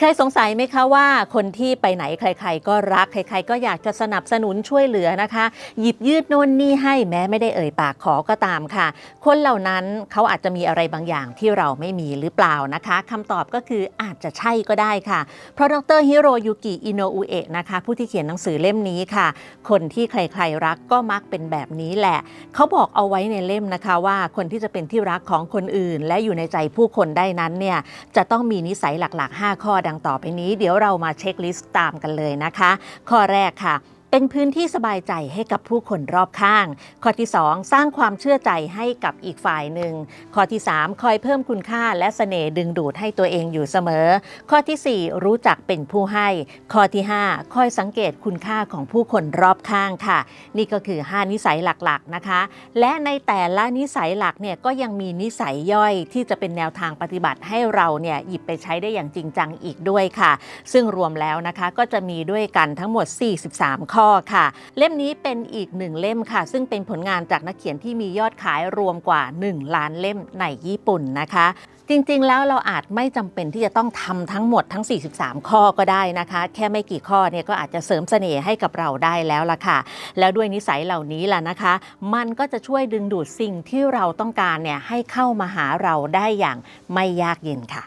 เคยสงสัยไหมคะว่าคนที่ไปไหนใคร ๆ ก็รักใคร ๆ ก็อยากจะสนับสนุนช่วยเหลือนะคะ หยิบยืดโน่นนี่ให้แม้ไม่ได้เอ่ยปากขอก็ตามค่ะ คนเหล่านั้นเขาอาจจะมีอะไรบางอย่างที่เราไม่มีหรือเปล่านะคะคำตอบก็คืออาจจะใช่ก็ได้ค่ะ เพราะดรฮิโรยุกิอิโนอุเอะนะคะ ผู้ที่เขียนหนังสือเล่มนี้ค่ะ คนที่ใคร ๆ รักก็มักเป็นแบบนี้แหละ เขาบอกเอาไว้ในเล่มนะคะว่าคนที่จะเป็นที่รักของคนอื่น และอยู่ในใจผู้คนได้นั้นเนี่ยจะต้องมีนิสัยหลัก ๆ 5 ข้อดังต่อไปนี้ เดี๋ยวเรามาเช็คลิสต์ตามกันเลยนะคะ ข้อแรกค่ะ เป็นพื้นที่สบายใจให้กับผู้คนรอบข้าง ข้อที่ 2 สร้างความเชื่อใจให้กับอีกฝ่ายหนึ่ง ข้อที่ 3 คอยเพิ่มคุณค่าและเสน่ห์ดึงดูดให้ตัวเองอยู่เสมอ ข้อทีสี่ 4 รู้จักเป็นผู้ให้ ข้อที่ 5 คอยสังเกตคุณค่าของผู้คนรอบข้างค่ะ นี่ก็คือ 5 นิสัยหลักๆนะคะ และในแต่ละนิสัยหลักเนี่ยก็ยังมีนิสัยย่อยที่จะเป็นแนวทางปฏิบัติให้เราเนี่ยหยิบไปใช้ได้อย่างจริงจังอีกด้วยค่ะ ซึ่งรวมแล้วนะคะก็จะมีด้วยกันทั้งหมด 43 ข้อค่ะ เล่มนี้เป็นอีกหนึ่งเล่มค่ะ ซึ่งเป็นผลงานจากนักเขียนที่มียอดขายรวมกว่า 1 ล้านเล่มในญี่ปุ่นนะคะจริง ๆ แล้วเราอาจไม่จำเป็นที่จะต้องทำทั้งหมดทั้ง 43 ข้อก็ได้นะคะ แค่ไม่กี่ข้อเนี่ยก็อาจจะเสริมเสน่ห์ให้กับเราได้แล้วล่ะค่ะ แล้วด้วยนิสัยเหล่านี้ล่ะนะคะ มันก็จะช่วยดึงดูดสิ่งที่เราต้องการเนี่ยให้เข้ามาหาเราได้อย่างไม่ยากเย็นค่ะ